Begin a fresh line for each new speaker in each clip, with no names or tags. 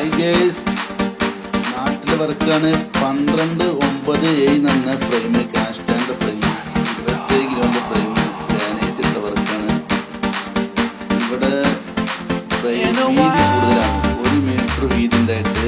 Hi നാട്ടിൽ വർക്കാണ്. പന്ത്രണ്ട് ഒമ്പത് ഏഴ് എന്ന ഫ്രെയിം കാസ്റ്റാന്റെ ഫ്രെയിം ഇരുപത്തേഴ് കിലോന്റെ ഫ്രെയിം ഗ്രാനൈറ്റ് ഇട്ട വർക്കാണ്. ഇവിടെ ഫ്രെയിം കൂടുതലാണ്. ഒരു മീറ്റർ വീതി ഉണ്ടായിട്ട്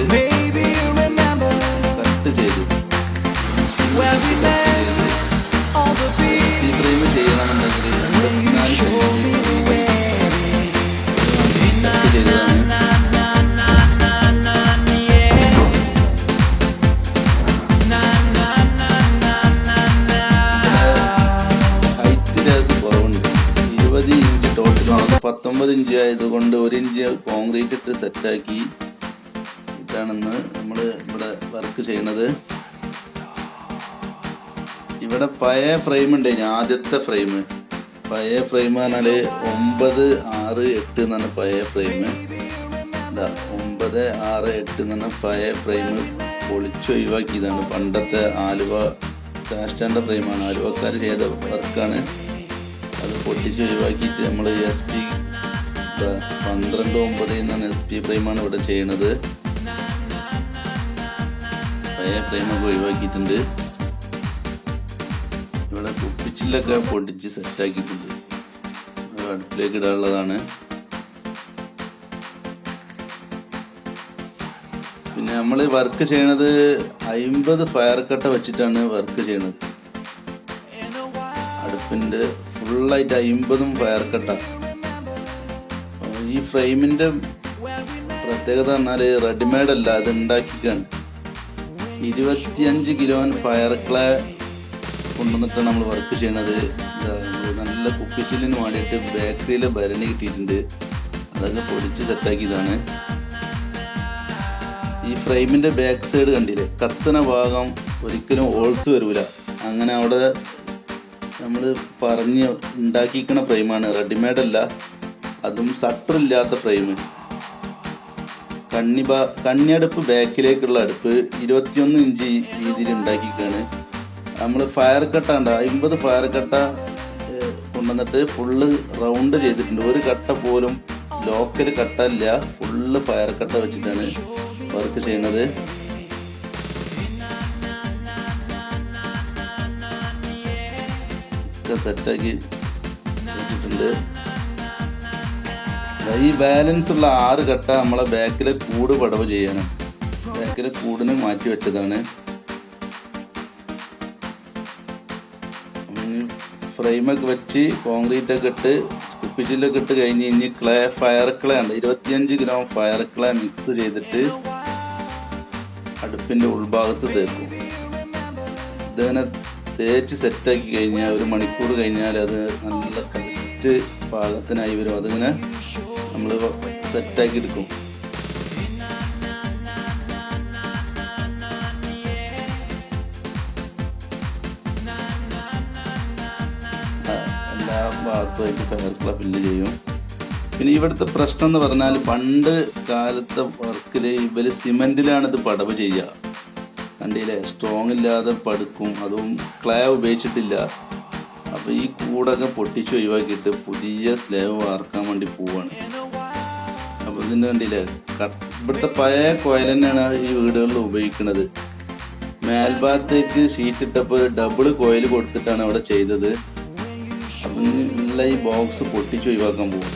പത്തൊമ്പത് ഇഞ്ച് ആയതുകൊണ്ട് ഒരു ഇഞ്ച് കോൺക്രീറ്റ് ഇട്ട് സെറ്റാക്കി ഇട്ടാണെന്ന് നമ്മൾ ഇവിടെ വർക്ക് ചെയ്യണത് ഇവിടെ പഴയ ഫ്രെയിം ഉണ്ട് ഞാൻ ആദ്യത്തെ ഫ്രെയിം പഴയ ഫ്രെയിം പറഞ്ഞാൽ ഒമ്പത് ആറ് എട്ട് എന്നാണ് പഴയ ഫ്രെയിം ഇതാ ഒമ്പത് ആറ് എട്ട് എന്നാണ് പഴയ ഫ്രെയിം പൊളിച്ച് ഒഴിവാക്കിയതാണ്. പണ്ടത്തെ ആലുവ കാസ്റ്റാന്റെ ഫ്രെയിമാണ് ആലുവക്കാർ ചെയ്ത വർക്കാണ് അത് പൊട്ടിച്ച് ഒഴിവാക്കിയിട്ട് നമ്മൾ എസ് പി പന്ത്രണ്ട് ഒമ്പത് എന്നാണ് എസ് പി ഫ്രെയിമാണ് ഇവിടെ ചെയ്യണത്. പഴയ ഫ്രെയിമൊക്കെ ഒഴിവാക്കിയിട്ടുണ്ട്. ഇവിടെ കുപ്പിച്ചിലൊക്കെ പൊട്ടിച്ച് സെറ്റാക്കിയിട്ടുണ്ട് അടുപ്പിലേക്ക് ഇടാനുള്ളതാണ്. പിന്നെ നമ്മൾ വർക്ക് ചെയ്യണത് അയിമ്പത് ഫയർ കട്ട വെച്ചിട്ടാണ് വർക്ക് ചെയ്യണത്. അടുപ്പിന്റെ ഫുള്ളായിട്ട് അയിമ്പതും ഫയർ കട്ടാണ് ഈ ഫ്രെയിമിന്റെ പ്രത്യേകത പറഞ്ഞാൽ റെഡിമെയ്ഡ് അല്ല അത് ഉണ്ടാക്കിക്കാണ് ഇരുപത്തിയഞ്ച് കിലോ ഫയർ ക്ലേ കൊണ്ടുവന്നിട്ട് നമ്മൾ വർക്ക് ചെയ്യണത്. നല്ല കുപ്പിച്ചില്ലിന് വേണ്ടിയിട്ട് ബേക്കറിയിൽ ഭരണി കിട്ടിയിട്ടുണ്ട്. അതൊക്കെ പൊടിച്ച് സെറ്റാക്കിയതാണ് ഈ ഫ്രെയിമിന്റെ ബാക്ക് സൈഡ് കണ്ടില്ലേ? കത്തുന്ന ഭാഗം ഒരിക്കലും ഓൾസ് വരൂല. അങ്ങനെ അവിടെ നമ്മൾ പറഞ്ഞ് ഉണ്ടാക്കിക്കണ ഫ്രെയിമാണ്. റെഡിമെയ്ഡ് അല്ല. അതും സട്ടർ ഇല്ലാത്ത ഫ്രെയിം കണ്ണി ബാ കണ്ണിയടുപ്പ് ബാക്കിലേക്കുള്ള അടുപ്പ് ഇരുപത്തിയൊന്ന് ഇഞ്ച് രീതിയിൽ ഉണ്ടാക്കിക്കാണ്. നമ്മൾ ഫയർ കട്ട ഉണ്ട് അമ്പത് ഫയർ കട്ട കൊണ്ടുവന്നിട്ട് ഫുള്ള് റൗണ്ട് ചെയ്തിട്ടുണ്ട്. ഒരു കട്ട പോലും ലോക്കൽ കട്ട ഇല്ല ഫുള്ള് ഫയർ കട്ട വെച്ചിട്ടാണ് വർക്ക് ചെയ്യുന്നത്. ഒക്കെ സെറ്റാക്കി വെച്ചിട്ടുണ്ട്. ഈ ബാലൻസ് ഉള്ള ആറ് കട്ട നമ്മളെ ബാക്കിലെ കൂട് പടവ് ചെയ്യണം. ബാക്കിലെ കൂടിന് മാറ്റി വെച്ചതാണ്. ഫ്രെയിമൊക്കെ വെച്ച് കോൺക്രീറ്റ് ഒക്കെ ഇട്ട് കുപ്പിച്ചില്ലൊക്കെ ഇട്ട് കഴിഞ്ഞ് ഇനി ക്ലേ ഫയർ ക്ലേ ഉണ്ട്. ഇരുപത്തിയഞ്ച് ഗ്രാം ഫയർ ക്ലേ മിക്സ് ചെയ്തിട്ട് അടുപ്പിന്റെ ഉൾഭാഗത്ത് തേക്കും. ഇതിങ്ങനെ തേച്ച് സെറ്റാക്കി കഴിഞ്ഞാൽ ഒരു മണിക്കൂർ കഴിഞ്ഞാൽ അത് നല്ല കറക്റ്റ് പാകത്തിനായി വരും. അതിങ്ങനെ നമ്മൾ സെറ്റാക്കി എടുക്കും. എല്ലാ ഭാഗത്തുമായിട്ട് ഫയർ ക്ലബ് ഫില്ല് ചെയ്യും. പിന്നെ ഇവിടുത്തെ പ്രശ്നം എന്ന് പറഞ്ഞാൽ പണ്ട് കാലത്തെ വർക്കിൽ ഇവർ സിമെന്റിലാണ് ഇത് പടവ് ചെയ്യുക. കണ്ടില്ലേ? സ്ട്രോങ് ഇല്ലാതെ പടുക്കും. അതും ക്ലേ ഉപയോഗിച്ചിട്ടില്ല. അപ്പോൾ ഈ കൂടൊക്കെ പൊട്ടിച്ച് ഒഴിവാക്കിയിട്ട് പുതിയ സ്ലേവ് വാർക്കാൻ വേണ്ടി പോവാണ്. അപ്പോൾ ഇതിന്റെ കണ്ടില്ലേ? ഇവിടുത്തെ പഴയ കോയിൽ തന്നെയാണ് ഈ വീടുകളിൽ ഉപയോഗിക്കുന്നത്. മേൽഭാഗത്തേക്ക് ഷീറ്റ് ഇട്ടപ്പോൾ ഡബിൾ കോയിൽ കൊടുത്തിട്ടാണ് അവിടെ ചെയ്തത്. നല്ല ഈ ബോക്സ് പൊട്ടിച്ച് ഒഴിവാക്കാൻ പോകും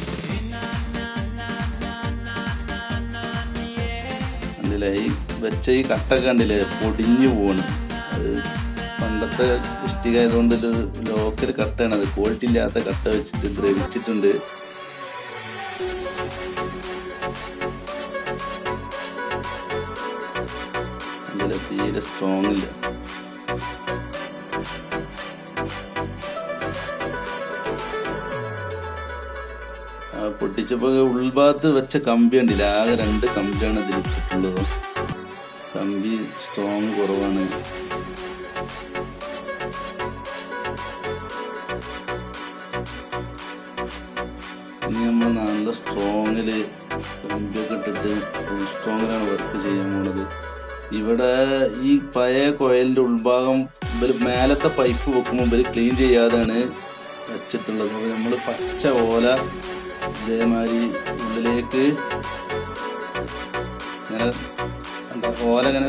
ഈ വെച്ച ഈ കട്ടൊക്കെ കണ്ടില്ലേ? പൊടിഞ്ഞു പോവാണ് അത് പണ്ടത്തെ ഇഷ്ടിക ആയതുകൊണ്ട് ഒരു ലോക്കൽ കട്ടയാണ്. അത് ക്വാളിറ്റി ഇല്ലാത്ത കട്ട വെച്ചിട്ട് ദ്രവിച്ചിട്ടുണ്ട്. തീരെ സ്ട്രോങ് ഇല്ല. പൊട്ടിച്ചപ്പോ ഉൾഭാഗത്ത് വെച്ച കമ്പി ഉണ്ടില്ല ആകെ രണ്ട് കമ്പിയാണ് ഇതിൽ ഇട്ടിട്ടുള്ളത് കമ്പി സ്ട്രോങ് കുറവാണ്. ഇനി നമ്മൾ നല്ല സ്ട്രോങ്ങിൽ കമ്പിയൊക്കെ ഇട്ടിട്ട് സ്ട്രോങ്ങിലാണ് വർക്ക് ചെയ്യാൻ പോണത്. ഇവിടെ ഈ പഴയ കോയലിന്റെ ഉൾഭാഗം ഇവർ മേലത്തെ പൈപ്പ് വെക്കുമ്പോൾ ഇവർ ക്ലീൻ ചെയ്യാതെയാണ് വെച്ചിട്ടുള്ളത്. നമ്മൾ പച്ച ഓല ഇതേമാതിരി ഉള്ളിലേക്ക് എന്താ ഓല അങ്ങനെ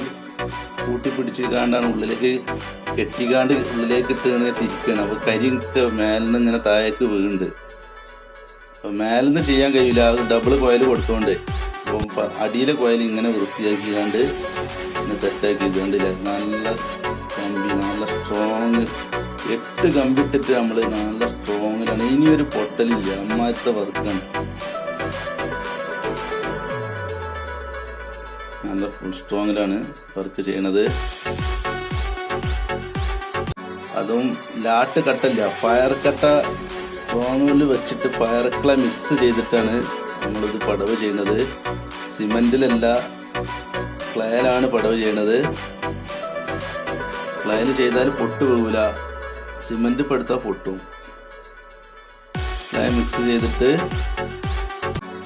കൂട്ടി പിടിച്ചിക്കാണ്ടാണ് ഉള്ളിലേക്ക് കെട്ടിക്കാണ്ട് ഉള്ളിലേക്ക് ഇട്ട് ഇങ്ങനെ തിരിക്കുകയാണ് അപ്പോൾ കരി നിന്ന് ഇങ്ങനെ താഴേക്ക് വീഴുന്നുണ്ട് അപ്പോൾ മേലിന്ന് ചെയ്യാൻ കഴിയില്ല. അത് ഡബിൾ കോയിൽ കൊടുത്തോണ്ട് അപ്പം അടിയിലെ കോയിൽ ഇങ്ങനെ വൃത്തിയാക്കിക്കാണ്ട് ഇങ്ങനെ സെറ്റാക്കി ഇതുകൊണ്ടില്ല നല്ല കമ്പി നല്ല സ്ട്രോങ് എട്ട് കമ്പിട്ടിട്ട് നമ്മൾ നല്ല സ്ട്രോങ്ങിലാണ് ഇനിയൊരു പൊട്ടലില്ല. അമ്മാരത്തെ വർക്കാണ്. നല്ല ഫുൾ സ്ട്രോങ്ങിലാണ് വർക്ക് ചെയ്യണത്. അതും ലാട്ട് കട്ടല്ല ഫയർ കട്ട സ്ട്രോങ്ങിൽ വെച്ചിട്ട് ഫയർ കട്ട മിക്സ് ചെയ്തിട്ടാണ് നമ്മളിത് പടവ് ചെയ്യുന്നത് സിമെന്റിലല്ല ക്ലയലാണ് പടവ് ചെയ്യണത്. ക്ലയൽ ചെയ്താൽ പൊട്ട് പോകില്ല സിമെന്റ് പെടുത്താൽ പൊട്ടും. ക്ലയ മിക്സ് ചെയ്തിട്ട്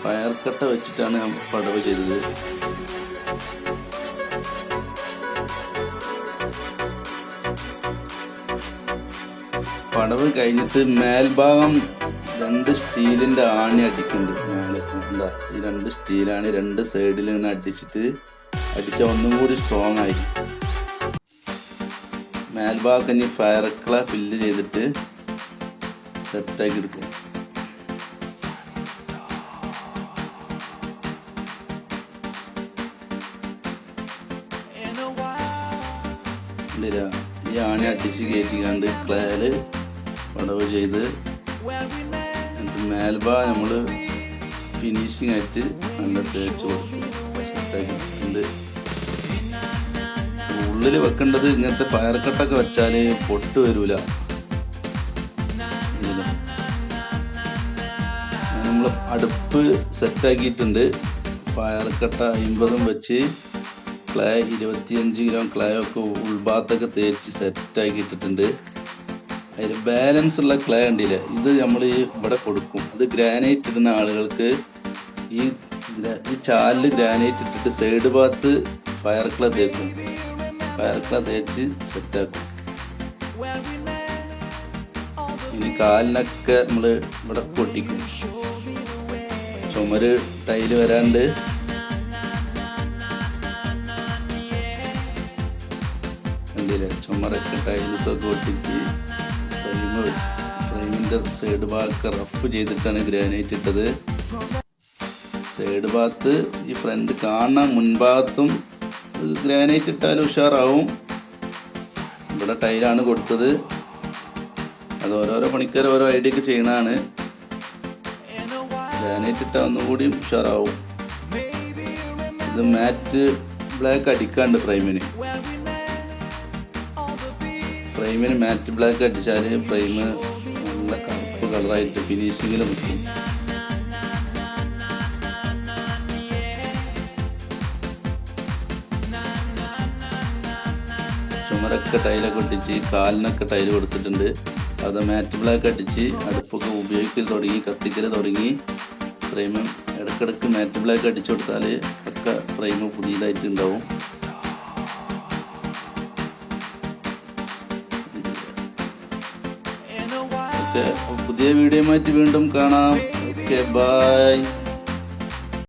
ഫയർ കട്ട വെച്ചിട്ടാണ് പടവ് ചെയ്തത്. പടവ് കഴിഞ്ഞിട്ട് മേൽഭാഗം രണ്ട് സ്റ്റീലിന്റെ ആണി അടിക്കുന്നുണ്ട്. മേലെ എന്താ? ഈ രണ്ട് സ്റ്റീലാണ് രണ്ട് സൈഡിൽ നിന്ന് അടിച്ചിട്ട് അടിച്ച ഒന്നും കൂടി സ്ട്രോങ് ആയി മേൽഭാഗം ഇനി ഫയറക്കള ഫില്ല് ചെയ്തിട്ട് സെറ്റാക്കി എടുക്കും. ഈ ആണി അടിച്ച് കയറ്റിക്കാണ്ട് ക്ലേൽ പടവ് ചെയ്ത് എന്നിട്ട് മേൽഭാഗം നമ്മൾ ഫിനിഷിംഗ് ആയിട്ട് നല്ല തേച്ച് കൊടുക്കും ഉള്ളിൽ വെക്കേണ്ടത് ഇങ്ങനത്തെ ഫയർ കട്ടൊക്കെ വെച്ചാൽ പൊട്ട് വരൂല. നമ്മൾ അടുപ്പ് സെറ്റാക്കിയിട്ടുണ്ട് ഫയർ കട്ട അമ്പതും വെച്ച് ക്ലേ ഇരുപത്തിയഞ്ച് ഗ്രാം ക്ലേ ഒക്കെ ഉൾഭാഗത്തൊക്കെ തേച്ച് സെറ്റാക്കിയിട്ടിട്ടുണ്ട് അതിൽ ബാലൻസ് ഉള്ള ക്ലേ ഉണ്ടില്ല ഇത് നമ്മൾ ഇവിടെ കൊടുക്കും. അത് ഗ്രാനൈറ്റ് ഇടുന്ന ആളുകൾക്ക് ഈ ഈ ചാലിൽ ഗ്രാനൈറ്റ് ഇട്ടിട്ട് സൈഡ് ഭാഗത്ത് ഫയർ ക്ല തേക്കും. ഫയർ ക്ല തേച്ച് സെറ്റാക്കും ഇനി കാലിനൊക്കെ നമ്മൾ ഇവിടെ പൊട്ടിക്കും. ചുമര് ടൈൽ വരാണ്ട്. ചുമരൊക്കെ ടൈൽസൊക്കെ ഒട്ടിച്ച്. ഫ്രെയിം ഫ്രെയിമിന്റെ സൈഡ് ഭാഗത്ത് റഫ് ചെയ്തിട്ടാണ് ഗ്രാനൈറ്റ് ഇട്ടത്. സൈഡ് ഭാഗത്ത് ഈ ഫ്രണ്ട് കാണാൻ മുൻഭാഗത്തും ഗ്രാനൈറ്റ് ഇട്ടാൽ ഉഷാറാവും. ഇവിടെ ടൈലാണ് കൊടുത്തത്. അത് ഓരോരോ പണിക്കാർ ഓരോ ഐഡിയ ഒക്കെ ചെയ്യണതാണ് ഗ്രാനൈറ്റ് ഇട്ടാൽ ഒന്നുകൂടി ഉഷാറാവും. ഇത് മാറ്റ് ബ്ലാക്ക് അടിക്കാണ്ട് ഫ്രെയിമിന്. ഫ്രെയിമിന് മാറ്റ് ബ്ലാക്ക് അടിച്ചാൽ ഫ്രെയിം നല്ല കറുപ്പ് കളറായിട്ട് ഫിനിഷിങ്ങിൽ നിൽക്കും ചുമരൊക്കെ ടൈലൊക്കെ ഒട്ടിച്ച് കാലിനൊക്കെ ടൈൽ കൊടുത്തിട്ടുണ്ട്. അത് മാറ്റ് ബ്ലാക്ക് അടിച്ച് അടുപ്പൊക്കെ ഉപയോഗിക്കൽ തുടങ്ങി കത്തിക്കൽ തുടങ്ങി. ഫ്രെയിം ഇടക്കിടക്ക് മാറ്റ് ബ്ലാക്ക് അടിച്ചു കൊടുത്താൽ ഒക്കെ ഫ്രെയിം പുതിയതായിട്ട് ഉണ്ടാവും. ഓക്കെ പുതിയ വീഡിയോ മാറ്റി വീണ്ടും കാണാം. Okay bye